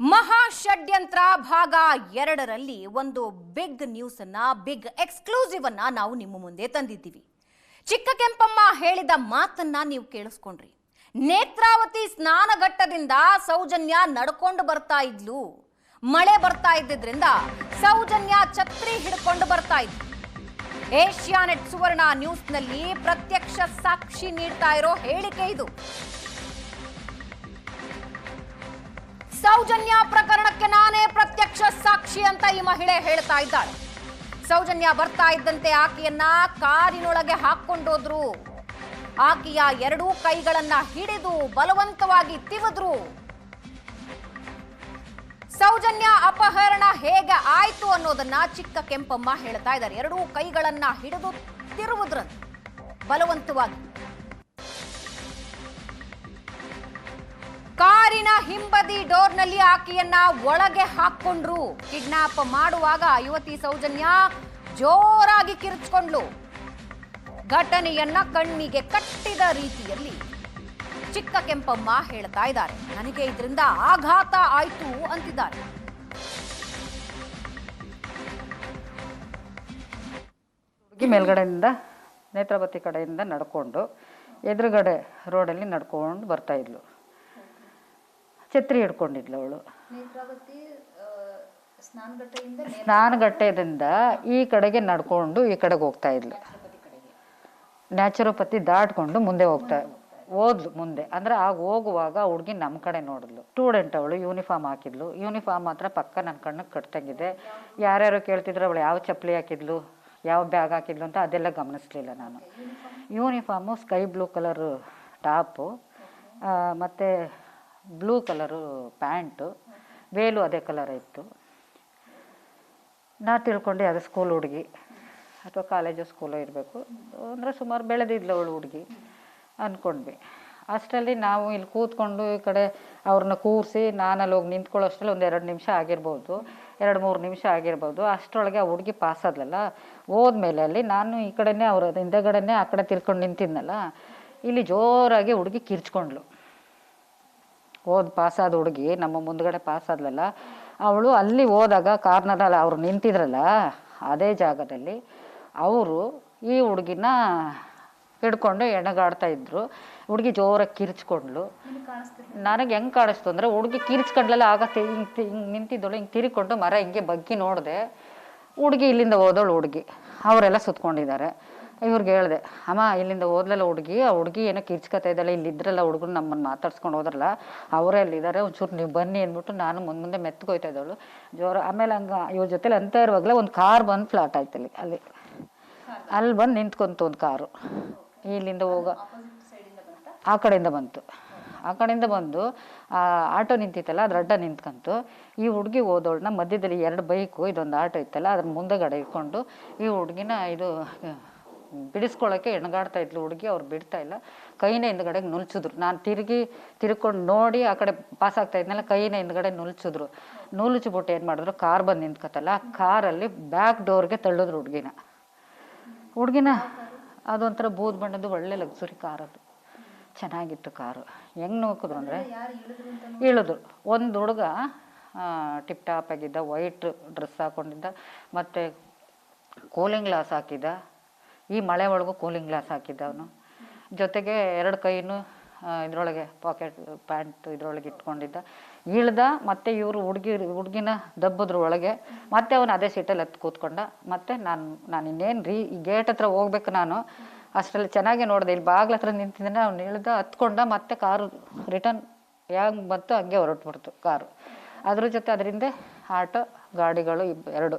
ಮಹಾ ಷಡ್ಯಂತ್ರ ಭಾಗ ಎರಡರಲ್ಲಿ ಒಂದು ಬಿಗ್ ನ್ಯೂಸ್ ಅನ್ನ ಬಿಗ್ ಎಕ್ಸ್ಕ್ಲೂಸಿವ್ ಅನ್ನ ನಾವು ನಿಮ್ಮ ಮುಂದೆ ತಂದಿದ್ದೀವಿ. ಚಿಕ್ಕ ಕೆಂಪಮ್ಮ ಹೇಳಿದ ಮಾತನ್ನ ನೀವು ಕೇಳಿಸ್ಕೊಂಡ್ರಿ. ನೇತ್ರಾವತಿ ಸ್ನಾನಘಟ್ಟದಿಂದ ಸೌಜನ್ಯ ನಡ್ಕೊಂಡು ಬರ್ತಾ ಇದ್ಲು. ಮಳೆ ಬರ್ತಾ ಇದ್ದಿದ್ರಿಂದ ಸೌಜನ್ಯ ಛತ್ರಿ ಹಿಡ್ಕೊಂಡು ಬರ್ತಾ ಇದ್ಲು. ಏಷ್ಯಾನೆಟ್ ಸುವರ್ಣ ನ್ಯೂಸ್ನಲ್ಲಿ ಪ್ರತ್ಯಕ್ಷ ಸಾಕ್ಷಿ ನೀಡ್ತಾ ಇರೋ ಹೇಳಿಕೆ ಇದು. ಸೌಜನ್ಯ ಪ್ರಕರಣಕ್ಕೆ ನಾನೇ ಪ್ರತ್ಯಕ್ಷ ಸಾಕ್ಷಿ ಅಂತ ಈ ಮಹಿಳೆ ಹೇಳ್ತಾ ಇದ್ದಾಳೆ. ಸೌಜನ್ಯ ಬರ್ತಾ ಇದ್ದಂತೆ ಆಕೆಯನ್ನ ಕಾರಿನೊಳಗೆ ಹಾಕೊಂಡೋದ್ರು ಆಕೆಯ ಎರಡೂ ಕೈಗಳನ್ನ ಹಿಡಿದು ಬಲವಂತವಾಗಿ ತಿವಿದ್ರು. ಸೌಜನ್ಯ ಅಪಹರಣ ಹೇಗೆ ಆಯ್ತು ಅನ್ನೋದನ್ನ ಚಿಕ್ಕ ಕೆಂಪಮ್ಮ ಹೇಳ್ತಾ ಇದ್ದಾರೆ. ಎರಡೂ ಕೈಗಳನ್ನ ಹಿಡಿದು ತಿರುವುದ್ರಂತೆ ಬಲವಂತವಾಗಿ. ಕಾರಿನ ಹಿಂಬದಿ ಡೋರ್ನಲ್ಲಿ ಆಕೆಯನ್ನ ಒಳಗೆ ಹಾಕೊಂಡ್ರು ಕಿಡ್ನಾಪ್ ಮಾಡುವಾಗ ಯುವತಿ ಸೌಜನ್ಯ ಜೋರಾಗಿ ಕಿರ್ಚ್ಕೊಂಡ್ಲು. ಘಟನೆಯನ್ನ ಕಣ್ಣಿಗೆ ಕಟ್ಟಿದ ರೀತಿಯಲ್ಲಿ ಚಿಕ್ಕ ಕೆಂಪಮ್ಮ ಹೇಳ್ತಾ ಇದ್ದಾರೆ. ನನಗೆ ಇದರಿಂದ ಆಘಾತ ಆಯ್ತು ಅಂತಿದ್ದಾರೆ. ಮೇಲ್ಗಡೆಯಿಂದ, ನೇತ್ರಾವತಿ ಕಡೆಯಿಂದ ನಡ್ಕೊಂಡು, ಎದುರುಗಡೆ ರೋಡಲ್ಲಿ ನಡ್ಕೊಂಡು ಬರ್ತಾ ಇದ್ಲು. ಛತ್ರಿ ಹಿಡ್ಕೊಂಡಿದ್ಲು ಅವಳು. ಸ್ನಾನಗಟ್ಟೆಯಿಂದ ಈ ಕಡೆಗೆ ನಡ್ಕೊಂಡು ಈ ಕಡೆಗೆ ಹೋಗ್ತಾ ಇದ್ಲು. ನ್ಯಾಚುರೋಪತಿ ದಾಟ್ಕೊಂಡು ಮುಂದೆ ಹೋಗ್ತಾ ಹೋದ್ಲು ಮುಂದೆ. ಅಂದ್ರೆ ಆಗ ಹೋಗುವಾಗ ಹುಡುಗಿ ನಮ್ಮ ಕಡೆ ನೋಡಿದ್ಲು. ಸ್ಟೂಡೆಂಟ್ ಅವಳು ಯೂನಿಫಾರ್ಮ್ ಹಾಕಿದ್ಲು. ಯೂನಿಫಾರ್ಮ್ ಮಾತ್ರ ಪಕ್ಕ ನನ್ನ ಕಣ್ಣಿಗೆ ಕಟ್ತಂಗಿದೆ. ಯಾರ್ಯಾರು ಕೇಳ್ತಿದ್ರು ಅವಳು ಯಾವ ಚಪ್ಪಲಿ ಹಾಕಿದ್ಲು ಯಾವ ಬ್ಯಾಗ್ ಹಾಕಿದ್ಲು ಅಂತ ಅದೆಲ್ಲ ಗಮನಿಸ್ಲಿಲ್ಲ ನಾನು. Uniform sky blue colour top ಮತ್ತು ಬ್ಲೂ ಕಲರು ಪ್ಯಾಂಟು, ವೇಲು ಅದೇ ಕಲರ್ ಇತ್ತು. ನಾ ತಿಳ್ಕೊಂಡೆ ಅದು ಸ್ಕೂಲ್ ಹುಡುಗಿ, ಅಥವಾ ಕಾಲೇಜು ಸ್ಕೂಲು ಇರಬೇಕು. ಅಂದರೆ ಸುಮಾರು ಬೆಳೆದಿದ್ಲು ಅವಳು ಹುಡುಗಿ ಅಂದ್ಕೊಂಡ್ವಿ ಅಷ್ಟರಲ್ಲಿ ನಾವು ಇಲ್ಲಿ ಕೂತ್ಕೊಂಡು ಈ ಕಡೆ ಅವ್ರನ್ನ ಕೂರಿಸಿ ಅಲ್ಲಿ ಹೋಗಿ ನಿಂತ್ಕೊಳ್ಳೋ ಅಷ್ಟರಲ್ಲಿ ಒಂದು ಎರಡು ನಿಮಿಷ ಆಗಿರ್ಬೋದು, ಎರಡು ಮೂರು ನಿಮಿಷ ಆಗಿರ್ಬೋದು. ಅಷ್ಟರೊಳಗೆ ಆ ಹುಡುಗಿ ಪಾಸ್ ಆದ್ಲಲ್ಲ, ಹೋದ್ಮೇಲೆ ಅಲ್ಲಿ ನಾನು ಈ ಕಡೆನೇ ಅವ್ರ ಹಿಂದೆಗಡೆನೇ ಆ ಕಡೆ ತಿರ್ಕೊಂಡು ನಿಂತಿದ್ನಲ್ಲ, ಇಲ್ಲಿ ಜೋರಾಗಿ ಹುಡುಗಿ ಕಿರ್ಚ್ಕೊಂಡ್ಲು ಓದ್ ಪಾಸಾದ ಹುಡುಗಿ, ನಮ್ಮ ಮುಂದ್ಗಡೆ ಪಾಸಾದ್ಲಲ್ಲ, ಅವಳು ಅಲ್ಲಿ ಹೋದಾಗ ಕಾರ್ನರಲ್ಲಿ ಅವ್ರು ನಿಂತಿದ್ರಲ್ಲ, ಅದೇ ಜಾಗದಲ್ಲಿ ಅವರು ಈ ಹುಡುಗಿನ ಹಿಡ್ಕೊಂಡು ಎಣಗಾಡ್ತಾ ಇದ್ರು. ಹುಡುಗಿ ಜೋರಾಗಿ ಕಿರ್ಚ್ಕೊಂಡ್ಲು. ನನಗೆ ಹೆಂಗೆ ಕಾಣಿಸ್ತು ಅಂದರೆ ಹುಡುಗಿ ಕಿರ್ಚ್ಕೊಂಡ್ಲಲ್ಲ, ಆಗ ಹಿಂಗೆ ಹಿಂಗೆ ನಿಂತಿದ್ದಳು, ಹಿಂಗೆ ತಿರ್ಕೊಂಡು ಮರ ಹಿಂಗೆ ಬಗ್ಗಿ ನೋಡಿದೆ. ಹುಡುಗಿ ಇಲ್ಲಿಂದ ಹೋದಳು ಹುಡುಗಿ. ಅವರೆಲ್ಲ ಸುತ್ಕೊಂಡಿದ್ದಾರೆ. ಇವ್ರಿಗೆ ಹೇಳಿದೆ, ಅಮ್ಮ, ಇಲ್ಲಿಂದ ಹೋದ್ಲಲ್ಲ ಹುಡುಗಿ, ಆ ಹುಡುಗಿ ಏನೋ ಕಿರ್ಚ್ಕೊತಾ ಇದ್ದಲ್ಲ ಇಲ್ಲಿ ಇದ್ರಲ್ಲ ಹುಡುಗರು ನಮ್ಮನ್ನು ಮಾತಾಡ್ಸ್ಕೊಂಡು ಹೋದ್ರಲ್ಲ, ಅವರೇ ಅಲ್ಲಿದ್ದಾರೆ ಒಂಚೂರು ನೀವು ಬನ್ನಿ ಅಂದ್ಬಿಟ್ಟು ನಾನು ಮುಂದೆ ಮುಂದೆ ಮೆತ್ಕೋಯ್ತಾ ಇದ್ದವಳು. ಜೋರ, ಆಮೇಲೆ ಹಂಗೆ ಇವ್ರ ಜೊತೆಲಿ ಅಂತ ಇರುವಾಗಲೇ ಒಂದು ಕಾರ್ ಬಂದು ಫ್ಲಾಟ್ ಆಯ್ತು ಅಲ್ಲಿ ಅಲ್ಲಿ. ಅಲ್ಲಿ ಬಂದು ನಿಂತ್ಕೊಂತು ಒಂದು ಕಾರು. ಇಲ್ಲಿಂದ ಹೋಗೋ, ಆ ಕಡೆಯಿಂದ ಬಂತು. ಆ ಕಡೆಯಿಂದ ಬಂದು, ಆ ಆಟೋ ನಿಂತಿತ್ತಲ್ಲ, ಅದ್ರ ಅಡ್ಡ ನಿಂತ್ಕಂತು. ಈ ಹುಡುಗಿ ಓದೋಳನ್ನ ಮಧ್ಯದಲ್ಲಿ ಎರಡು ಬೈಕು, ಇದೊಂದು ಆಟೋ ಇತ್ತಲ್ಲ, ಅದ್ರ ಮುಂದೆಗಡೆ ಇಟ್ಕೊಂಡು ಈ ಹುಡುಗಿನ ಇದು ಬಿಡಿಸ್ಕೊಳ್ಳೋಕ್ಕೆ ಎಣಗಾಡ್ತಾ ಇದ್ಲು ಹುಡುಗಿ, ಅವ್ರು ಬಿಡ್ತಾ ಇಲ್ಲ. ಕೈನ ಹಿಂದ್ಗಡೆಗೆ ನುಲ್ಚಿದ್ರು. ನಾನು ತಿರುಗಿ, ತಿರ್ಕೊಂಡು ನೋಡಿ ಆ ಕಡೆ ಪಾಸ್ ಆಗ್ತಾ ಇದ್ನಲ್ಲ, ಕೈನ ಹಿಂದ್ಗಡೆ ನುಲ್ಚಿದ್ರು. ನುಲ್ಚ್ಬಿಟ್ಟು ಏನು ಮಾಡಿದ್ರು? ಕಾರ್ ಬಂದು ನಿಂತ್ಕತ್ತಲ್ಲ, ಆ ಕಾರಲ್ಲಿ ಬ್ಯಾಕ್ ಡೋರ್ಗೆ ತಳ್ಳಿದ್ರು ಹುಡುಗಿನ. ಹುಡುಗಿನ ಅದೊಂಥರ ಬೂದ್ ಬಣ್ಣದ್ದು ಒಳ್ಳೆ ಲಕ್ಸುರಿ ಕಾರ್ ಅದು. ಚೆನ್ನಾಗಿತ್ತು ಕಾರು. ಹೆಂಗೆ ನೋಕಿದ್ರು ಅಂದರೆ ಇಳಿದ್ರು. ಒಂದು ಹುಡುಗ ಟಿಪ್ ಟಾಪ್ ಆಗಿದ್ದ ವೈಟ್ ಡ್ರೆಸ್ ಹಾಕೊಂಡಿದ್ದ, ಮತ್ತು ಕೂಲಿಂಗ್ ಗ್ಲಾಸ್ ಹಾಕಿದ್ದ ಈ ಮಳೆ ಒಳಗೂ ಕೂಲಿಂಗ್ ಗ್ಲಾಸ್ ಹಾಕಿದ್ದ ಅವನು. ಜೊತೆಗೆ ಎರಡು ಕೈನು ಇದರೊಳಗೆ ಪಾಕೆಟ್ ಪ್ಯಾಂಟ್ ಇದರೊಳಗೆ ಇಟ್ಕೊಂಡಿದ್ದ. ಇಳ್ದ ಮತ್ತೆ ಇವರು ಹುಡುಗಿ ಹುಡುಗಿನ ದಬ್ಬದ್ರ ಒಳಗೆ ಮತ್ತೆ ಅವನು ಅದೇ ಸೀಟಲ್ಲಿ ಹತ್ತು ಕೂತ್ಕೊಂಡ. ಮತ್ತೆ ನಾನು ನಾನು ಇನ್ನೇನು ರೀ ಈ ಗೇಟ್ ಹತ್ರ ಹೋಗ್ಬೇಕು ನಾನು. ಅಷ್ಟರಲ್ಲಿ ಚೆನ್ನಾಗಿ ನೋಡಿದೆ. ಇಲ್ಲಿ ಬಾಗ್ಲ ಹತ್ರ ನಿಂತಿದ್ದಾನೆ ಅವ್ನು ಇಳ್ದ ಹತ್ಕೊಂಡ ಮತ್ತೆ ಕಾರು ರಿಟರ್ನ್ ಹೆಂಗೆ ಬಂತು ಹಂಗೆ ಹೊರಟ್ಬಿಡ್ತು ಕಾರು. ಅದ್ರ ಜೊತೆ ಅದರಿಂದ ಆಟೋ ಗಾಡಿಗಳು ಇಬ್ಬ ಎರಡು.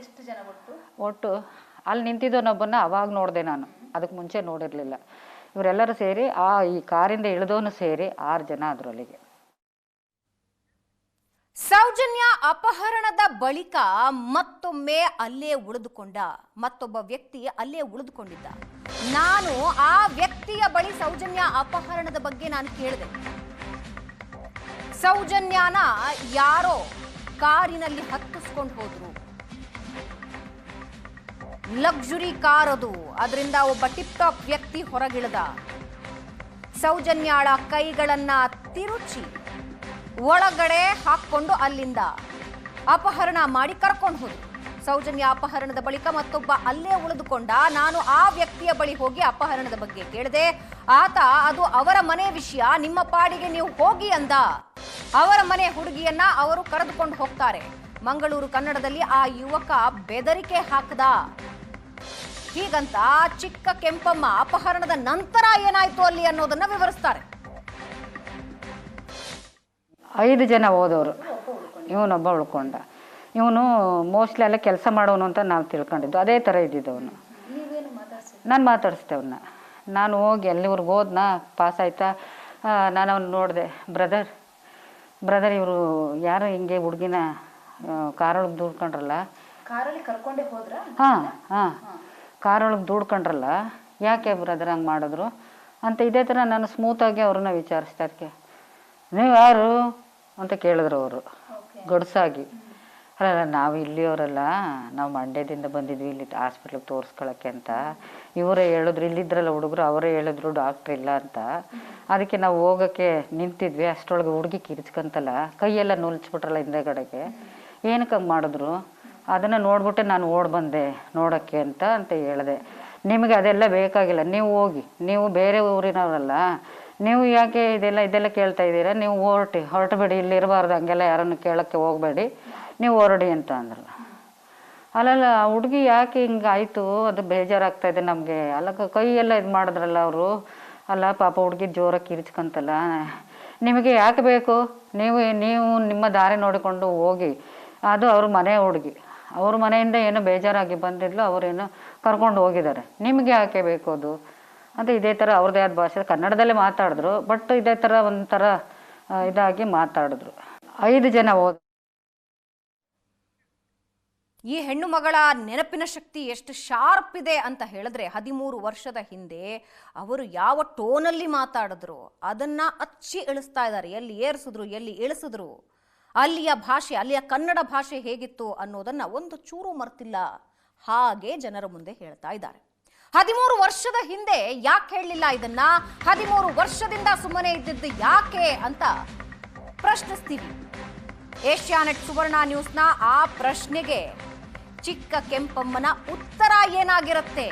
ಎಷ್ಟು ಜನ ಒಟ್ಟು? ಒಟ್ಟು ಅಲ್ಲಿ ನಿಂತಿದ್ದವನೊಬ್ಬನ ಅವಾಗ ನೋಡಿದೆ ನಾನು. ಅದಕ್ಕೆ ಮುಂಚೆ ನೋಡಿರಲಿಲ್ಲ. ಇವರೆಲ್ಲರೂ ಸೇರಿ ಆ ಈ ಕಾರಿಂದ ಇಳಿದವನು ಸೇರಿ ಆರು ಜನ ಅದರೊಳಗೆ. ಸೌಜನ್ಯ ಅಪಹರಣದ ಬಳಿಕ ಮತ್ತೊಮ್ಮೆ ಅಲ್ಲೇ ಉಳಿದುಕೊಂಡ, ಮತ್ತೊಬ್ಬ ವ್ಯಕ್ತಿ ಅಲ್ಲೇ ಉಳಿದುಕೊಂಡಿದ್ದ. ನಾನು ಆ ವ್ಯಕ್ತಿಯ ಬಳಿ ಸೌಜನ್ಯ ಅಪಹರಣದ ಬಗ್ಗೆ ನಾನು ಕೇಳಿದೆ. ಸೌಜನ್ಯನ ಯಾರೋ ಕಾರಿನಲ್ಲಿ ಹತ್ತಿಸ್ಕೊಂಡು ಹೋದ್ರು. ಲಕ್ಸುರಿ ಕಾರ್ ಅದು ಅದರಿಂದ ಒಬ್ಬ ಟಿಪ್ ಟಾಪ್ ವ್ಯಕ್ತಿ ಹೊರಗಿಳಿದ. ಸೌಜನ್ಯಾಳ ಕೈಗಳನ್ನ ತಿರುಚಿ ಒಳಗಡೆ ಹಾಕ್ಕೊಂಡು ಅಲ್ಲಿಂದ ಅಪಹರಣ ಮಾಡಿ ಕರ್ಕೊಂಡು ಹೋದ್ರು ಸೌಜನ್ಯ ಅಪಹರಣದ ಬಳಿಕ ಮತ್ತೊಬ್ಬ ಅಲ್ಲೇ ಉಳಿದುಕೊಂಡ. ನಾನು ಆ ವ್ಯಕ್ತಿಯ ಬಳಿ ಹೋಗಿ ಅಪಹರಣದ ಬಗ್ಗೆ ಕೇಳಿದೆ. ಆತ, ಅದು ಅವರ ಮನೆ ವಿಷಯ. ನಿಮ್ಮ ಪಾಡಿಗೆ ನೀವು ಹೋಗಿ ಅಂದ. ಅವರ ಮನೆ ಹುಡುಗಿಯನ್ನ ಅವರು ಕರೆದುಕೊಂಡು ಹೋಗ್ತಾರೆ. ಮಂಗಳೂರು ಕನ್ನಡದಲ್ಲಿ ಆ ಯುವಕ ಬೆದರಿಕೆ ಹಾಕದ. ಹೀಗಂತ ಚಿಕ್ಕ ಕೆಂಪಮ್ಮ ಅಪಹರಣದ ನಂತರ ಏನಾಯ್ತು ಅಲ್ಲಿ ಅನ್ನೋದನ್ನ ವಿವರಿಸ್ತಾರೆ. ಐದು ಜನ ಹೋದವರು. ಇವನೊಬ್ಬ ಉಳ್ಕೊಂಡ. ಇವನು ಮೋಸ್ಟ್ಲಿ ಅಲ್ಲೇ ಕೆಲಸ ಮಾಡೋನು ಅಂತ ನಾವು ತಿಳ್ಕೊಂಡಿದ್ದು. ಅದೇ ಥರ ಇದ್ದಿದ್ದವನು. ನಾನು ಮಾತಾಡಿಸ್ದೆ ಅವನ್ನ ನಾನು ಹೋಗಿ ಎಲ್ಲಿವ್ರಿಗೆ ಹೋದ್ನ? ಪಾಸ್ ಆಯ್ತಾ? ನಾನು ಅವನು ನೋಡಿದೆ ಬ್ರದರ್ ಬ್ರದರ್ ಇವರು ಯಾರು ಹಿಂಗೆ ಹುಡುಗಿನ ಕಾರೊಳಗೆ ದೂಡ್ಕೊಂಡ್ರಲ್ಲ ಕಾರಲ್ಲಿ ಕರ್ಕೊಂಡೇ ಹೋದ್ರ? ಹಾಂ ಹಾಂ. ಕಾರೊಳಗೆ ದೂಡ್ಕೊಂಡ್ರಲ್ಲ ಯಾಕೆ ಬ್ರದರ್ ಹಂಗೆ ಮಾಡಿದ್ರು? ಅಂತ ಇದೇ ಥರ ನಾನು ಸ್ಮೂತಾಗಿ ಅವ್ರನ್ನ ವಿಚಾರಿಸ್ತಾ ಅದಕ್ಕೆ. ನೀವು ಯಾರು? ಅಂತ ಕೇಳಿದ್ರು ಅವರು. ಗಡ್ಸಾಗಿ. ಅಲ್ಲ ನಾವು ಇಲ್ಲಿಯವರಲ್ಲ ನಾವು ಮಂಡ್ಯದಿಂದ ಬಂದಿದ್ವಿ ಇಲ್ಲಿ ಹಾಸ್ಪಿಟ್ಲಿಗೆ ತೋರಿಸ್ಕೊಳಕ್ಕೆ ಅಂತ. ಇವರೇ ಹೇಳಿದ್ರು ಇಲ್ಲಿದ್ರಲ್ಲ ಹುಡುಗರು ಅವರೇ ಹೇಳಿದ್ರು ಡಾಕ್ಟ್ರ್ ಇಲ್ಲ ಅಂತ. ಅದಕ್ಕೆ ನಾವು ಹೋಗೋಕ್ಕೆ ನಿಂತಿದ್ವಿ ಅಷ್ಟರೊಳಗೆ ಹುಡುಗಿ ಕಿರ್ಚ್ಕೊಂತಲ್ಲ ಕೈಯೆಲ್ಲ ನುಲ್ಚ್ಬಿಟ್ರಲ್ಲ ಹಿಂದೆಗಡೆಗೆ. ಏನಕ್ಕೆ ಹಂಗೆ ಮಾಡಿದ್ರು? ಅದನ್ನು ನೋಡ್ಬಿಟ್ಟೆ ನಾನು ಓಡಿ ಬಂದೆ ನೋಡೋಕ್ಕೆ ಅಂತ ಅಂತ ಹೇಳಿದೆ. ನಿಮಗೆ ಅದೆಲ್ಲ ಬೇಕಾಗಿಲ್ಲ, ನೀವು ಹೋಗಿ, ನೀವು ಬೇರೆ ಊರಿನವರಲ್ಲ, ನೀವು ಯಾಕೆ ಇದೆಲ್ಲ ಇದೆಲ್ಲ ಕೇಳ್ತಾ ಇದ್ದೀರಾ? ನೀವು ಹೊರಟಿ, ಹೊರಟಬೇಡಿ, ಇಲ್ಲಿ ಇರಬಾರ್ದು, ಹಂಗೆಲ್ಲ ಯಾರನ್ನು ಕೇಳೋಕ್ಕೆ ಹೋಗಬೇಡಿ, ನೀವು ಹೊರಡಿ ಅಂತ ಅಂದ್ರಲ್ಲ. ಅಲ್ಲಲ್ಲ, ಆ ಹುಡುಗಿ ಯಾಕೆ ಹಿಂಗೆ ಆಯಿತು? ಅದು ಬೇಜಾರಾಗ್ತಾ ಇದೆ ನಮಗೆ. ಅಲ್ಲ ಕೈಯೆಲ್ಲ ಇದು ಮಾಡಿದ್ರಲ್ಲ ಅವರು. ಅಲ್ಲ, ಪಾಪ ಹುಡುಗಿ ಜೋರಾಗಿ ಕಿರಿಚ್ಕೊಂತಲ್ಲ. ನಿಮಗೆ ಯಾಕೆ ಬೇಕು? ನೀವು ನೀವು ನಿಮ್ಮ ದಾರಿ ನೋಡಿಕೊಂಡು ಹೋಗಿ. ಅದು ಅವ್ರ ಮನೆ ಹುಡುಗಿ. ಅವ್ರ ಮನೆಯಿಂದ ಏನೋ ಬೇಜಾರಾಗಿ ಬಂದಿದ್ಲು, ಅವರೇನೋ ಕರ್ಕೊಂಡು ಹೋಗಿದ್ದಾರೆ. ನಿಮಗೆ ಯಾಕೆ ಬೇಕು ಅದು? ಅಂತ ಇದೇ ಥರ ಅವ್ರದ್ದೇ ಆದ ಭಾಷೆ, ಕನ್ನಡದಲ್ಲೇ ಮಾತಾಡಿದ್ರು, ಬಟ್ ಇದೇ ಥರ ಒಂಥರ ಇದಾಗಿ ಮಾತಾಡಿದ್ರು. ಐದು ಜನ ಹೋದ ಈ ಹೆಣ್ಣು ಮಗಳ ನೆನಪಿನ ಶಕ್ತಿ ಎಷ್ಟು ಶಾರ್ಪ್ ಇದೆ ಅಂತ ಹೇಳಿದ್ರೆ ಹದಿಮೂರು ವರ್ಷದ ಹಿಂದೆ ಅವರು ಯಾವ ಟೋನಲ್ಲಿ ಮಾತಾಡಿದ್ರು, ಅದನ್ನ ಅಚ್ಚಿ ಇಳಿಸ್ತಾ ಇದ್ದಾರೆ. ಎಲ್ಲಿ ಏರಿಸಿದ್ರು, ಎಲ್ಲಿ ಇಳಿಸಿದ್ರು. ಅಲ್ಲಿಯ ಭಾಷೆ, ಅಲ್ಲಿಯ ಕನ್ನಡ ಭಾಷೆ ಹೇಗಿತ್ತು ಅನ್ನೋದನ್ನ ಒಂದು ಚೂರು ಮರ್ತಿಲ್ಲ ಹಾಗೆ ಜನರ ಮುಂದೆ ಹೇಳ್ತಾ ಇದ್ದಾರೆ. ಹದಿಮೂರು ವರ್ಷದ ಹಿಂದೆ ಯಾಕೆ ಹೇಳಲಿಲ್ಲ ಇದನ್ನ? ಹದಿಮೂರು ವರ್ಷದಿಂದ ಸುಮ್ಮನೆ ಇದ್ದಿದ್ದು ಯಾಕೆ ಅಂತ ಪ್ರಶ್ನಿಸ್ತೀವಿ. ಏಷ್ಯಾನೆಟ್ ಸುವರ್ಣ ನ್ಯೂಸ್ನ ಆ ಪ್ರಶ್ನೆಗೆ ಚಿಕ್ಕ ಕೆಂಪಮ್ಮನ ಉತ್ತರ ಏನಾಗಿರುತ್ತೆ?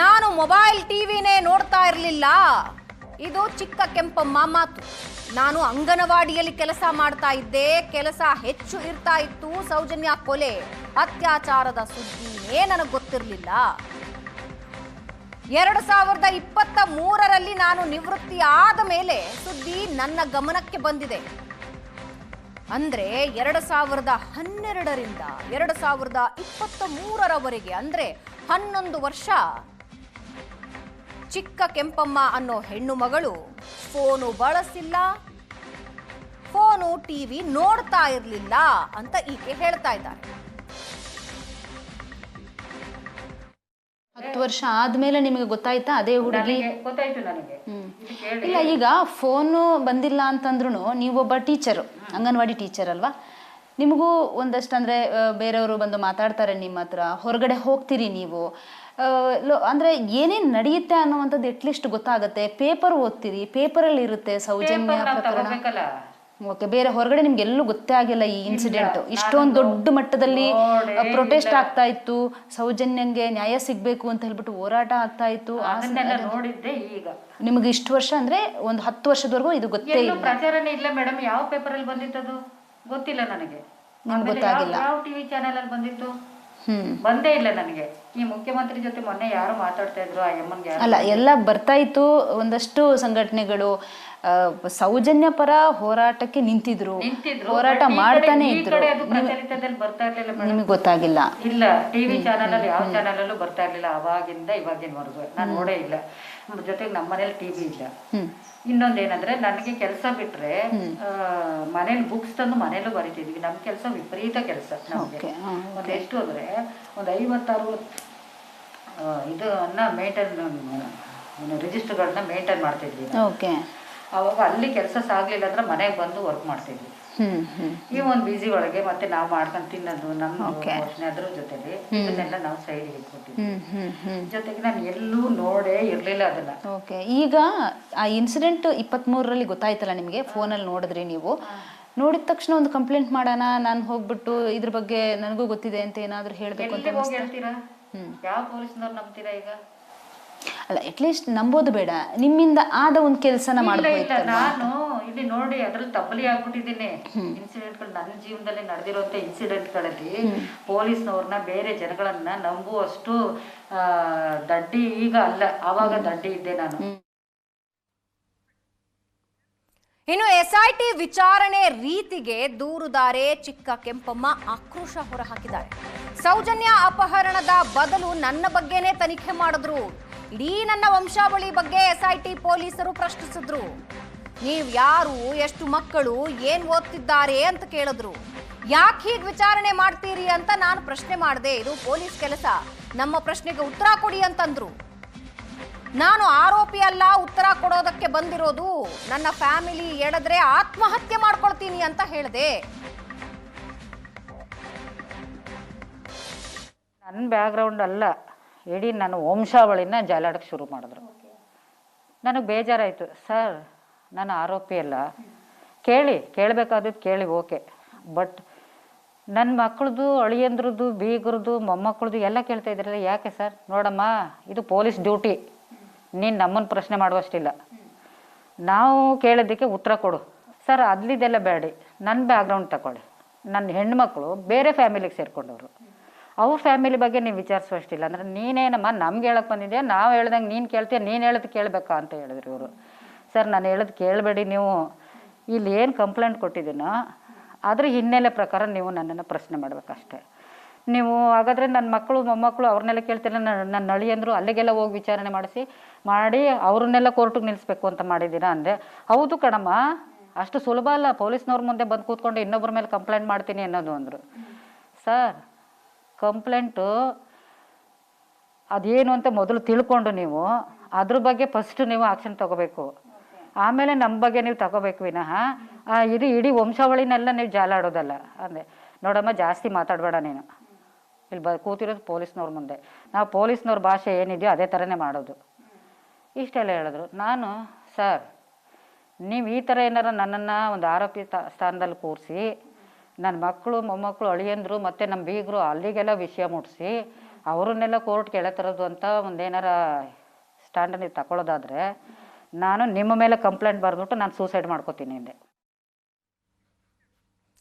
ನಾನು ಮೊಬೈಲ್ ಟಿವಿನೇ ನೋಡ್ತಾ ಇರಲಿಲ್ಲ. ಇದು ಚಿಕ್ಕ ಕೆಂಪಮ್ಮ ಮಾತು. ನಾನು ಅಂಗನವಾಡಿಯಲ್ಲಿ ಕೆಲಸ ಮಾಡ್ತಾ ಇದ್ದೆ. ಕೆಲಸ ಹೆಚ್ಚು ಇರ್ತಾ ಇತ್ತು. ಸೌಜನ್ಯ ಕೊಲೆ, ಅತ್ಯಾಚಾರದ ಸುದ್ದಿನೇ ನನಗೆ ಗೊತ್ತಿರಲಿಲ್ಲ? ಎರಡು ಸಾವಿರದ ಇಪ್ಪತ್ತ ಮೂರರಲ್ಲಿ ನಾನು ನಿವೃತ್ತಿ ಆದ ಮೇಲೆ ಸುದ್ದಿ ನನ್ನ ಗಮನಕ್ಕೆ ಬಂದಿದೆ. ಅಂದ್ರೆ ಎರಡು ಸಾವಿರದ ಹನ್ನೆರಡರಿಂದ ಎರಡು ಸಾವಿರದ ಇಪ್ಪತ್ತ ಮೂರರವರೆಗೆ, ಅಂದ್ರೆ ಹನ್ನೊಂದು ವರ್ಷ ಚಿಕ್ಕ ಕೆಂಪಮ್ಮ ಅನ್ನೋ ಹೆಣ್ಣು ಮಗಳು ಫೋನು ಬಳಸಿಲ್ಲ ಫೋನು ಟಿವಿ ನೋಡ್ತಾ ಇರಲಿಲ್ಲ ಅಂತ ಈಕೆ ಹೇಳ್ತಾ ಇದ್ದಾರೆ ಹತ್ತು ವರ್ಷ ಆದ್ಮೇಲೆ ನಿಮಗೆ ಗೊತ್ತಾಯ್ತಾ ಅದೇ ಹುಡುಗಿ? ಗೊತ್ತಾಯ್ತು ನನಗೆ. ಇಲ್ಲ ಈಗ ಫೋನು ಬಂದಿಲ್ಲ ಅಂತಂದ್ರೂ ನೀವೊಬ್ಬ ಟೀಚರು ಅಂಗನವಾಡಿ ಟೀಚರ್ ಅಲ್ವಾ? ನಿಮಗೂ ಒಂದಷ್ಟು ಅಂದರೆ ಬೇರೆಯವರು ಬಂದು ಮಾತಾಡ್ತಾರೆ ನಿಮ್ಮ ಹತ್ರ ಹೊರಗಡೆ ಹೋಗ್ತೀರಿ ನೀವು ಅಂದ್ರೆ ಏನೇನು ನಡೆಯುತ್ತೆ ಅನ್ನುವಂಥದ್ದು ಎಟ್ಲೀಸ್ಟ್ ಗೊತ್ತಾಗುತ್ತೆ. ಪೇಪರ್ ಓದ್ತೀರಿ ಪೇಪರಲ್ಲಿ ಇರುತ್ತೆ ಸೌಜನ್ಯ ಪ್ರಕರಣ. ಓಕೆ ಬೇರೆ ಹೊರಗಡೆ ನಿಮ್ಗೆ ಎಲ್ಲೂ ಗೊತ್ತೇ ಆಗಿಲ್ಲ ಈ ಇನ್ಸಿಡೆಂಟ್ ಇಷ್ಟೊಂದು ದೊಡ್ಡ ಮಟ್ಟದಲ್ಲಿ ಪ್ರೊಟೆಸ್ಟ್ ಆಗ್ತಾ ಇತ್ತು ಸೌಜನ್ಯಂಗೆ ನ್ಯಾಯ ಸಿಗ್ಬೇಕು ಅಂತ ಹೇಳ್ಬಿಟ್ಟು ಹೋರಾಟ ಆಗ್ತಾ ಇತ್ತು. ನೋಡಿದ್ದೆ ಈಗ. ನಿಮಗೆ ಇಷ್ಟು ವರ್ಷ ಅಂದ್ರೆ ಒಂದು ಹತ್ತು ವರ್ಷದವರೆಗೂ ಇದು ಗೊತ್ತೇ ಇಲ್ಲ. ಪ್ರಚಾರನೇ ಇಲ್ಲ ಮೇಡಮ್ ಯಾವ ಪೇಪರ್ ಅಲ್ಲಿ ಬಂದಿತ್ತು ಗೊತ್ತಿಲ್ಲ ನನಗೆ. ನಿಮ್ಗೆ ಗೊತ್ತಾಗಿಲ್ಲ. ಯಾವ- ಟಿವಿ ಚಾನೆಲ್ ಅಲ್ಲಿ ಬಂದಿತ್ತು? ಬಂದೇ ಇಲ್ಲ ನನಗೆ. ಈ ಮುಖ್ಯಮಂತ್ರಿ ಜೊತೆ ಮೊನ್ನೆ ಯಾರು ಮಾತಾಡ್ತಾ ಇದ್ರು ಆ ಅಮ್ಮನ್ಗೆ ಅಲ್ಲ ಎಲ್ಲ ಬರ್ತಾ ಇತ್ತು ಒಂದಷ್ಟು ಸಂಘಟನೆಗಳು. ಸೌಜನ್ಯ ಪರ ಹೋರಾಟಕ್ಕೆ ನಿಂತಿದ್ರು. ಹೋರಾಟ ಮಾಡ್ತಾನೆ ಇದ್ರು. ಬರ್ತಾ ಇರ್ಲಿಲ್ಲ ನಿಮಗೆ ಗೊತ್ತಾಗಿಲ್ಲ. ಇಲ್ಲ ಟಿವಿ ಚಾನಲ್ ಅಲ್ಲಿ ಯಾವ ಚಾನಲ್ ಅಲ್ಲೂ ಬರ್ತಾ ಇರ್ಲಿಲ್ಲ. ಅವಾಗಿಂದ ಇವಾಗಿನವರೆಗೂ ನಾನು ನೋಡೇ ಇಲ್ಲ. ಜೊತೆಗೆ ನಮ್ಮ ಮನೇಲಿ ಟಿವಿ ಇಲ್ಲ. ಇನ್ನೊಂದೇನಂದ್ರೆ ನನಗೆ ಕೆಲಸ ಬಿಟ್ರೆ ಮನೇಲಿ ಬುಕ್ಸ್ ತಂದು ಮನೇಲೂ ಬರಿತಿದ್ವಿ. ನಮ್ ಕೆಲಸ ವಿಪರೀತ ಕೆಲಸ ನಮ್ಗೆ. ಎಷ್ಟು ಅಂದ್ರೆ ಒಂದ್ ಐವತ್ತಾರು ಇದು ಅನ್ನ ಮೇಂಟೈನ್ ರಿಜಿಸ್ಟರ್ಗಳನ್ನ ಮೇಂಟೈನ್ ಮಾಡ್ತಿದ್ವಿ ಅವಾಗ ಅಲ್ಲಿ ಕೆಲಸ ಸಾಗ್ಲಿಲ್ಲ ಅಂದ್ರೆ ಮನೆಗೆ ಬಂದು ವರ್ಕ್ ಮಾಡ್ತೀವಿ ಈ ಒಂದು ಬಿಸಿ ಒಳಗೆ ಮತ್ತೆ ನಾವು ಮಾಡ್ಕೊಂಡು ತಿನ್ನೋದು ನಮ್ಮ ಅದ್ರ ಜೊತೆಲಿ ಇದನ್ನೆಲ್ಲ ನಾವು ಸೈಡ್ ಇಟ್ಕೊತೀವಿ ಜೊತೆಗೆ ನಾನು ಎಲ್ಲೂ ನೋಡೇ ಇರ್ಲಿಲ್ಲ ಅದನ್ನ. ಓಕೆ ಈಗ ಆ ಇನ್ಸಿಡೆಂಟ್ ಇಪ್ಪತ್ತ್ಮೂರರಲ್ಲಿ ಗೊತ್ತಾಯ್ತಲ್ಲ ನಿಮಗೆ? ಫೋನಲ್ಲಿ ನೋಡಿದ್ರಿ ನೀವು. ನೋಡಿದ ತಕ್ಷಣ ಒಂದು ಕಂಪ್ಲೇಂಟ್ ಮಾಡೋಣ ನಾನು ಹೋಗ್ಬಿಟ್ಟು ಇದ್ರ ಬಗ್ಗೆ ನನಗೂ ಗೊತ್ತಿದೆ ಅಂತ ಏನಾದರೂ ಹೇಳಬೇಕು ಅಂತ ಯಾವ ಪೊಲೀಸ್ನವ್ರು ನಂಬ್ತೀರಾ ಈಗ? ಅಲ್ಲ ಅಟ್ಲೀಸ್ಟ್ ನಂಬೋದು ಬೇಡ. ನಿಮ್ಮಿಂದ ಆದ ಒಂದು ಕೆಲಸನ ಮಾಡ್ಬೋಯ್ತಲ್ವಾ ನಾನು ಇಲ್ಲಿ ನೋಡಿ ಅದ್ರಲ್ಲಿ ತಪ್ಪಲಿ ಆಗ್ಬಿಟ್ಟಿದ್ದೀನಿ. ಇನ್ಸಿಡೆಂಟ್ಗಳು ನನ್ನ ಜೀವನದಲ್ಲಿ ನಡೆದಿರುವಂತ ಇನ್ಸಿಡೆಂಟ್ಗಳಲ್ಲಿ ಪೊಲೀಸ್ನವ್ರನ್ನ ಬೇರೆ ಜನಗಳನ್ನ ನಂಬುವಷ್ಟು ದಡ್ಡಿ ಈಗ ಅಲ್ಲ. ಆವಾಗ ದಡ್ಡಿ ಇದ್ದೆ ನಾನು. ಇನ್ನು ಎಸ್ಐಟಿ ವಿಚಾರಣೆ ರೀತಿಗೆ ದೂರುದಾರೆ ಚಿಕ್ಕ ಕೆಂಪಮ್ಮ ಆಕ್ರೋಶ ಹೊರಹಾಕಿದ್ದಾರೆ. ಸೌಜನ್ಯ ಅಪಹರಣದ ಬದಲು ನನ್ನ ಬಗ್ಗೆನೇ ತನಿಖೆ ಮಾಡಿದ್ರು ಇಡೀ ನನ್ನ ವಂಶಾವಳಿ ಬಗ್ಗೆ ಎಸ್ಐಟಿ ಪೊಲೀಸರು ಪ್ರಶ್ನಿಸಿದ್ರು. ನೀವು ಯಾರು, ಎಷ್ಟು ಮಕ್ಕಳು, ಏನ್ ಓದ್ತಿದ್ದಾರೆ ಅಂತ ಕೇಳಿದ್ರು. ಯಾಕೆ ಹೀಗೆ ವಿಚಾರಣೆ ಮಾಡ್ತೀರಿ ಅಂತ ನಾನು ಪ್ರಶ್ನೆ ಮಾಡಿದೆ. ಇದು ಪೊಲೀಸ್ ಕೆಲಸ. ನಮ್ಮ ಪ್ರಶ್ನೆಗೆ ಉತ್ತರ ಕೊಡಿ ಅಂತಂದ್ರು. ನಾನು ಆರೋಪಿ ಅಲ್ಲ, ಉತ್ತರ ಕೊಡೋದಕ್ಕೆ ಬಂದಿರೋದು. ನನ್ನ ಫ್ಯಾಮಿಲಿ ಎಳೆದ್ರೆ ಆತ್ಮಹತ್ಯೆ ಮಾಡ್ಕೊಳ್ತೀನಿ ಅಂತ ಹೇಳಿದೆ. ನನ್ನ ಬ್ಯಾಕ್ಗ್ರೌಂಡ್ ಅಲ್ಲ. ಇಡೀ ನಾನು ವಂಶಾವಳಿನ ಜಾಲಾಡಕ್ಕೆ ಶುರು ಮಾಡಿದ್ರು. ನನಗೆ ಬೇಜಾರಾಯಿತು. ಸರ್ ನಾನು ಆರೋಪಿ ಅಲ್ಲ. ಕೇಳಿ, ಕೇಳಬೇಕಾದದ್ದು ಕೇಳಿ, ಓಕೆ. ಬಟ್ ನನ್ನ ಮಕ್ಕಳದು ಅಳಿಯಂದ್ರದ್ದು, ಬೀಗರದು, ಮೊಮ್ಮಕ್ಕಳದು ಎಲ್ಲ ಕೇಳ್ತಾ ಇದ್ರಲ್ಲ, ಯಾಕೆ ಸರ್? ನೋಡಮ್ಮ, ಇದು ಪೊಲೀಸ್ ಡ್ಯೂಟಿ. ನೀನು ನಮ್ಮನ್ನು ಪ್ರಶ್ನೆ ಮಾಡುವಷ್ಟಿಲ್ಲ. ನಾವು ಕೇಳಿದ್ದಕ್ಕೆ ಉತ್ತರ ಕೊಡು. ಸರ್, ಅದ್ಲಿದೆಲ್ಲ ಬೇಡಿ ನನ್ನ ಬ್ಯಾಗ್ರೌಂಡ್ ತಗೊಳ್ಳಿ ನನ್ನ ಹೆಣ್ಮಕ್ಳು ಬೇರೆ ಫ್ಯಾಮಿಲಿಗೆ ಸೇರ್ಕೊಂಡವರು. ಅವ್ರ ಫ್ಯಾಮಿಲಿ ಬಗ್ಗೆ ನೀವು ವಿಚಾರಿಸುವಷ್ಟಿಲ್ಲ. ಅಂದರೆ ನೀನೇನಮ್ಮ ನಮ್ಗೆ ಹೇಳಕ್ಕೆ ಬಂದಿದ್ಯಾ? ನಾವು ಹೇಳ್ದಂಗೆ ನೀನು ಕೇಳ್ತೀಯ? ನೀನು ಹೇಳೋದು ಕೇಳಬೇಕಾ ಅಂತ ಹೇಳಿದ್ರು ಇವರು. ಸರ್, ನಾನು ಹೇಳೋದು ಕೇಳಬೇಡಿ ನೀವು. ಇಲ್ಲಿ ಏನು ಕಂಪ್ಲೇಂಟ್ ಕೊಟ್ಟಿದ್ದೀನೋ ಅದ್ರ ಹಿನ್ನೆಲೆ ಪ್ರಕಾರ ನೀವು ನನ್ನನ್ನು ಪ್ರಶ್ನೆ ಮಾಡಬೇಕಷ್ಟೆ. ನೀವು ಹಾಗಾದರೆ ನನ್ನ ಮಕ್ಕಳು, ಮೊಮ್ಮಕ್ಕಳು ಅವ್ರನ್ನೆಲ್ಲ ಕೇಳ್ತಿಲ್ಲ. ನನ್ನ ಅಂದರು ಅಲ್ಲಿಗೆಲ್ಲ ಹೋಗಿ ವಿಚಾರಣೆ ಮಾಡಿಸಿ, ಮಾಡಿ ಅವ್ರನ್ನೆಲ್ಲ ಕೋರ್ಟಿಗೆ ನಿಲ್ಲಿಸ್ಬೇಕು ಅಂತ ಮಾಡಿದ್ದೀರಾ ಅಂದರೆ, ಹೌದು ಕಣಮ್ಮ. ಅಷ್ಟು ಸುಲಭ ಅಲ್ಲ. ಪೊಲೀಸ್ನವ್ರ ಮುಂದೆ ಬಂದು ಕೂತ್ಕೊಂಡು ಇನ್ನೊಬ್ಬರ ಮೇಲೆ ಕಂಪ್ಲೇಂಟ್ ಮಾಡ್ತೀನಿ ಅನ್ನೋದು ಅಂದರು. ಸರ್ ಕಂಪ್ಲೇಂಟು, ಅದೇನು ಅಂತ ಮೊದಲು ತಿಳ್ಕೊಂಡು ನೀವು, ಅದ್ರ ಬಗ್ಗೆ ಫಸ್ಟ್ ನೀವು ಆಕ್ಷನ್ ತಗೋಬೇಕು. ಆಮೇಲೆ ನಮ್ಮ ಬಗ್ಗೆ ನೀವು ತಗೋಬೇಕು ವಿನಃ ಇದು ಇಡೀ ವಂಶಾವಳಿನೆಲ್ಲ ನೀವು ಜಾಲಾಡೋದಲ್ಲ. ಅಂದೆ ನೋಡಮ್ಮ, ಜಾಸ್ತಿ ಮಾತಾಡಬೇಡ ನೀನು. ಇಲ್ಲಿ ಬ, ಕೂತಿರೋದು ಪೊಲೀಸ್ನವ್ರ ಮುಂದೆ. ನಾವು ಪೊಲೀಸ್ನವ್ರ ಭಾಷೆ ಏನಿದೆಯೋ ಅದೇ ಥರನೇ ಮಾಡೋದು. ಇಷ್ಟೆಲ್ಲ ಹೇಳಿದ್ರು. ನಾನು, ಸರ್, ನೀವು ಈ ಥರ ಏನಾರ ನನ್ನನ್ನು ಒಂದು ಆರೋಪಿ ಸ್ಥಾನದಲ್ಲಿ ಕೂರಿಸಿ ನನ್ನ ಮಕ್ಕಳು, ಮೊಮ್ಮಕ್ಕಳು, ಅಳಿಯಂದರು ಮತ್ತು ನಮ್ಮ ಬೀಗರು ಅಲ್ಲಿಗೆಲ್ಲ ವಿಷಯ ಮುಟ್ಟಿಸಿ ಅವರನ್ನೆಲ್ಲ ಕೋರ್ಟ್ಗೆ ಎಳೆತರೋದು ಅಂತ ಒಂದೇನಾರ ಸ್ಟ್ಯಾಂಡ್ ನೀವು ತಗೊಳ್ಳೋದಾದರೆ ನಾನು ನಿಮ್ಮ ಮೇಲೆ ಕಂಪ್ಲೇಂಟ್ ಬರೆದ್ಬಿಟ್ಟು ನಾನು ಸೂಸೈಡ್ ಮಾಡ್ಕೋತೀನಿ ಹಿಂದೆ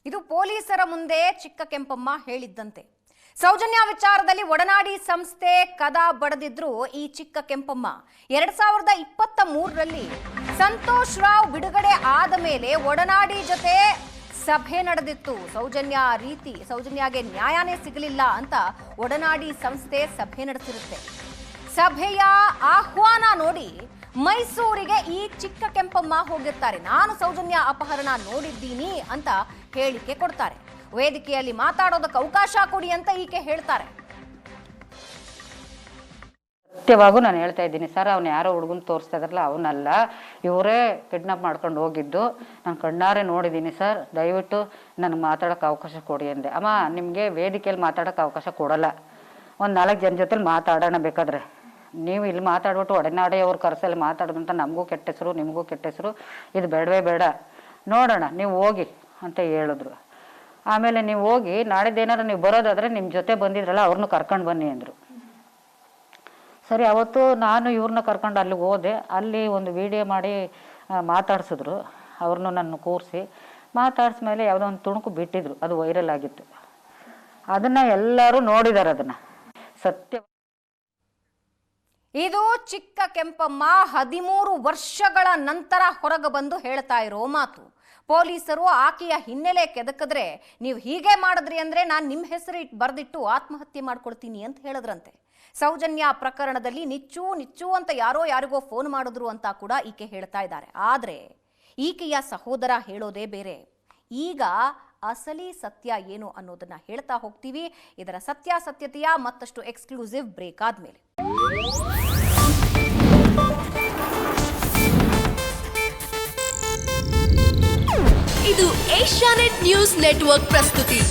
ಇದು ಪೊಲೀಸರ ಮುಂದೆ ಚಿಕ್ಕ ಕೆಂಪಮ್ಮ ಹೇಳಿದ್ದಂತೆ. ಸೌಜನ್ಯ ವಿಚಾರದಲ್ಲಿ ಒಡನಾಡಿ ಸಂಸ್ಥೆ ಕದ ಬಡದಿದ್ರು ಈ ಚಿಕ್ಕ ಕೆಂಪಮ್ಮ. ಎರಡ್ ಸಾವಿರದ ಇಪ್ಪತ್ತ ಮೂರರಲ್ಲಿ ಸಂತೋಷ್ ರಾವ್ ಬಿಡುಗಡೆ ಆದ ಮೇಲೆ ಒಡನಾಡಿ ಜೊತೆ ಸಭೆ ನಡೆದಿತ್ತು. ಸೌಜನ್ಯ ರೀತಿ, ಸೌಜನ್ಯಗೆ ನ್ಯಾಯನೇ ಸಿಗಲಿಲ್ಲ ಅಂತ ಒಡನಾಡಿ ಸಂಸ್ಥೆ ಸಭೆ ನಡೆಸಿರುತ್ತೆ. ಸಭೆಯ ಆಹ್ವಾನ ನೋಡಿ ಮೈಸೂರಿಗೆ ಈ ಚಿಕ್ಕ ಕೆಂಪಮ್ಮ ಹೋಗಿರ್ತಾರೆ. ನಾನು ಸೌಜನ್ಯ ಅಪಹರಣ ನೋಡಿದ್ದೀನಿ ಅಂತ ಹೇಳಿಕೆ ಕೊಡ್ತಾರೆ. ವೇದಿಕೆಯಲ್ಲಿ ಮಾತಾಡೋದಕ್ಕೆ ಅವಕಾಶ ಕೊಡಿ ಅಂತ ಈಕೆ ಹೇಳ್ತಾರೆ. ಸತ್ಯವಾಗೂ ನಾನು ಹೇಳ್ತಾ ಇದ್ದೀನಿ, ಸರ್, ಅವ್ನು ಯಾರೋ ಹುಡುಗನ ತೋರಿಸ್ತಾ ಇದ್ರಲ್ಲ ಅವನಲ್ಲ. ಇವರೇ ಕಿಡ್ನಾಪ್ ಮಾಡ್ಕೊಂಡು ಹೋಗಿದ್ದು. ನಾನು ಕಣ್ಣಾರೆ ನೋಡಿದ್ದೀನಿ ಸರ್. ದಯವಿಟ್ಟು ನನಗೆ ಮಾತಾಡೋಕ್ಕೆ ಅವಕಾಶ ಕೊಡಿ ಅಂದೆ. ಅಮ್ಮ, ನಿಮಗೆ ವೇದಿಕೆಯಲ್ಲಿ ಮಾತಾಡೋಕೆ ಅವಕಾಶ ಕೊಡಲ್ಲ. ಒಂದು ನಾಲ್ಕು ಜನ ಜೊತೆಲಿ ಮಾತಾಡೋಣ ಬೇಕಾದ್ರೆ. ನೀವು ಇಲ್ಲಿ ಮಾತಾಡ್ಬಿಟ್ಟು ಒಡನಾಡಿ ಅವ್ರ ಕರ್ಸಲ್ಲಿ ಮಾತಾಡೋದಂತ ನಮಗೂ ಕೆಟ್ಟ ಹೆಸರು, ನಿಮಗೂ ಕೆಟ್ಟ ಹೆಸರು. ಇದು ಬೇಡವೇ ಬೇಡ. ನೋಡೋಣ, ನೀವು ಹೋಗಿ ಅಂತ ಹೇಳಿದ್ರು. ಆಮೇಲೆ ನೀವು ಹೋಗಿ ನಾಡಿದ್ದೇನಾರು ನೀವು ಬರೋದಾದರೆ ನಿಮ್ಮ ಜೊತೆ ಬಂದಿದ್ರಲ್ಲ ಅವ್ರನ್ನೂ ಕರ್ಕೊಂಡು ಬನ್ನಿ ಅಂದರು. ಸರಿ, ಅವತ್ತು ನಾನು ಇವ್ರನ್ನ ಕರ್ಕೊಂಡು ಅಲ್ಲಿಗೆ ಹೋದೆ. ಅಲ್ಲಿ ಒಂದು ವಿಡಿಯೋ ಮಾಡಿ ಮಾತಾಡಿಸಿದ್ರು. ಅವ್ರನ್ನೂ ನನ್ನ ಕೂರಿಸಿ, ಮಾತಾಡಿಸ್ಮೇಲೆ ಯಾವುದೋ ಒಂದು ತುಣುಕು ಬಿಟ್ಟಿದ್ರು. ಅದು ವೈರಲ್ ಆಗಿತ್ತು. ಅದನ್ನು ಎಲ್ಲರೂ ನೋಡಿದ್ದಾರೆ ಅದನ್ನು. ಸತ್ಯ ಇದು ಚಿಕ್ಕ ಕೆಂಪಮ್ಮ ಹದಿಮೂರು ವರ್ಷಗಳ ನಂತರ ಹೊರಗೆ ಬಂದು ಹೇಳ್ತಾ ಇರೋ ಮಾತು. ಪೊಲೀಸರು ಆಕೆಯ ಹಿನ್ನೆಲೆ ಕೆದಕಿದ್ರೆ ನೀವು ಹೀಗೆ ಮಾಡಿದ್ರಿ ಅಂದರೆ ನಾನು ನಿಮ್ಮ ಹೆಸರು ಇಟ್ಟು ಬರೆದಿಟ್ಟು ಆತ್ಮಹತ್ಯೆ ಮಾಡ್ಕೊಳ್ತೀನಿ ಅಂತ ಹೇಳಿದ್ರಂತೆ. ಸೌಜನ್ಯ ಪ್ರಕರಣದಲ್ಲಿ ನಿಚ್ಚು ನಿಚ್ಚು ಅಂತ ಯಾರೋ ಯಾರಿಗೋ ಫೋನ್ ಮಾಡಿದ್ರು ಅಂತ ಕೂಡ ಈಕೆ ಹೇಳ್ತಾ ಇದ್ದಾರೆ. ಆದರೆ ಈಕೆಯ ಸಹೋದರ ಹೇಳೋದೇ ಬೇರೆ. ಈಗ ಅಸಲಿ ಸತ್ಯ ಏನು ಅನ್ನೋದನ್ನ ಹೇಳ್ತಾ ಹೋಗ್ತೀವಿ. ಇದರ ಸತ್ಯಾಸತ್ಯತೆಯ ಮತ್ತಷ್ಟು ಎಕ್ಸ್ಕ್ಲೂಸಿವ್ ಬ್ರೇಕ್ ಆದ್ಮೇಲೆ. ಇದು ಏಷ್ಯಾನೆಟ್ ನ್ಯೂಸ್ ನೆಟ್ವರ್ಕ್ ಪ್ರಸ್ತುತಿ.